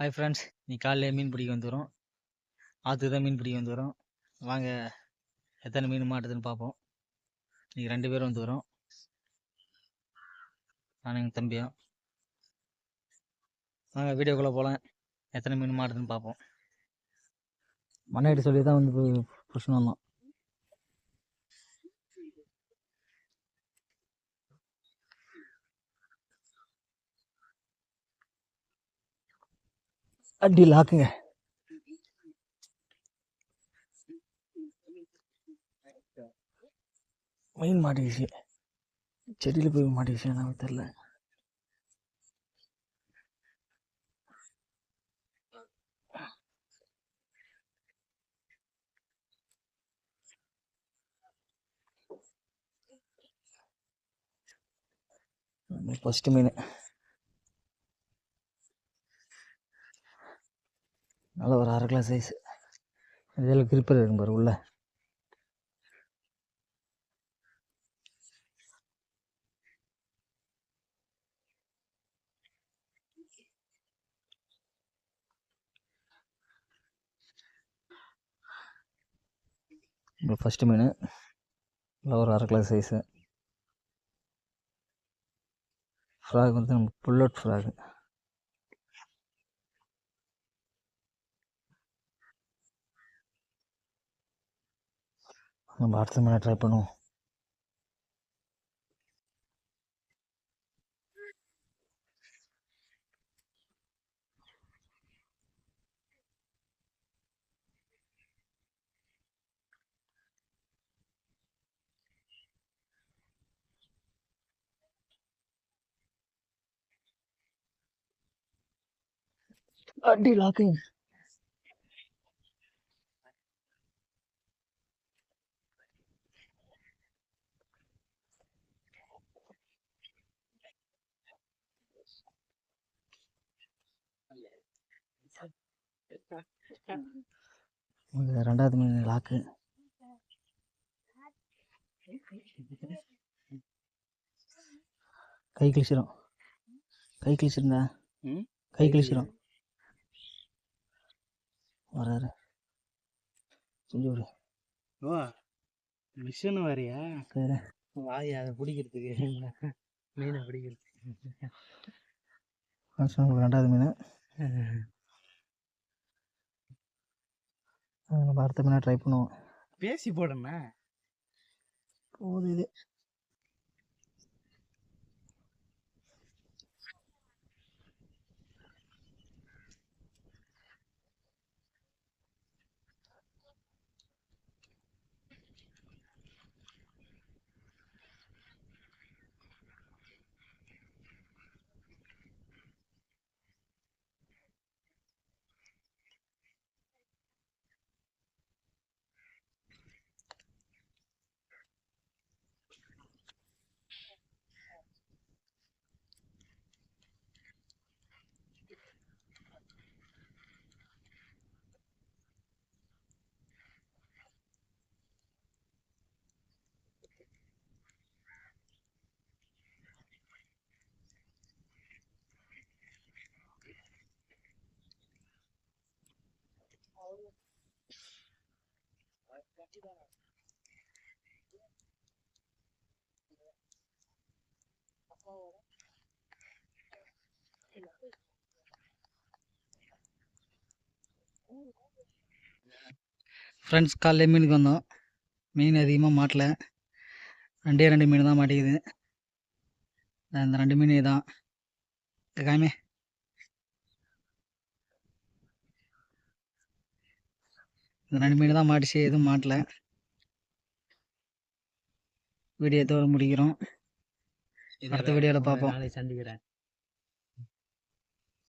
Hi friends நீ காலையில் மீன் பிடிக்க வந்துடும் ஆற்றுக்கு தான் மீன் பிடிக்க வந்துடும் வாங்க எத்தனை மீன் மாட்டுதுன்னு பார்ப்போம். நீங்கள் ரெண்டு பேரும் வந்து நான் எங்கள் தம்பியும். வாங்க வீடியோக்குள்ளே போகலாம் எத்தனை மீன் மாட்டுதுன்னு பார்ப்போம். மண்ணாடி சொல்லி தான் வந்து புருஷன் வந்தோம். அடி லாக்குங்க. மெயின் மாட்டிக்கிச்சு செடியில் போய் மாட்டிக்கிச்சு எனக்கு தெரில ஃபஸ்ட்டு மீன். நல்ல ஒரு அரை கிலோ சைஸ் இதில் கிரிப்பர் இருக்கும் பாரு உள்ள. ஃபஸ்ட்டு மீன் இல்லை ஒரு அரை கிலோ சைஸு ஃப்ராக் வந்து நம்ம புல்லட் ஃப்ராகு நம்ம அடுத்த மீனை ட்ரை பண்ணுவோம். அடி லாக்குங்க ரெண்டாவது மீன் லாக்கு கை கிழிச்சிரும். கை கிழிச்சிருந்தா? கை கிழிச்சிரும். வராரு. செஞ்சு விடு. மிஷின் வரையா? சரி. வாய் அதை பிடிக்கிறதுக்கு மீனை பிடிக்கிறதுக்கு. ரெண்டாவது மீன். நம்ம அடுத்த மீனை ட்ரை பண்ணுவோம். பேசி போடண்ணா போகுது இது. ஃப்ரெண்ட்ஸ் காலைல மீனுக்கு வந்தோம். மீன் அதிகமாக மாட்டல. ரெண்டே ரெண்டு மீன் தான் மாட்டிக்குது. இந்த ரெண்டு மீன் தான். காமே ரெண்டு மீன் தான் மாட்டிச்சு எதுவும் மாட்டல. வீடியோ எதோட முடிக்கிறோம். அடுத்த வீடியோவில் பார்ப்போம். சந்திக்கிறேன்.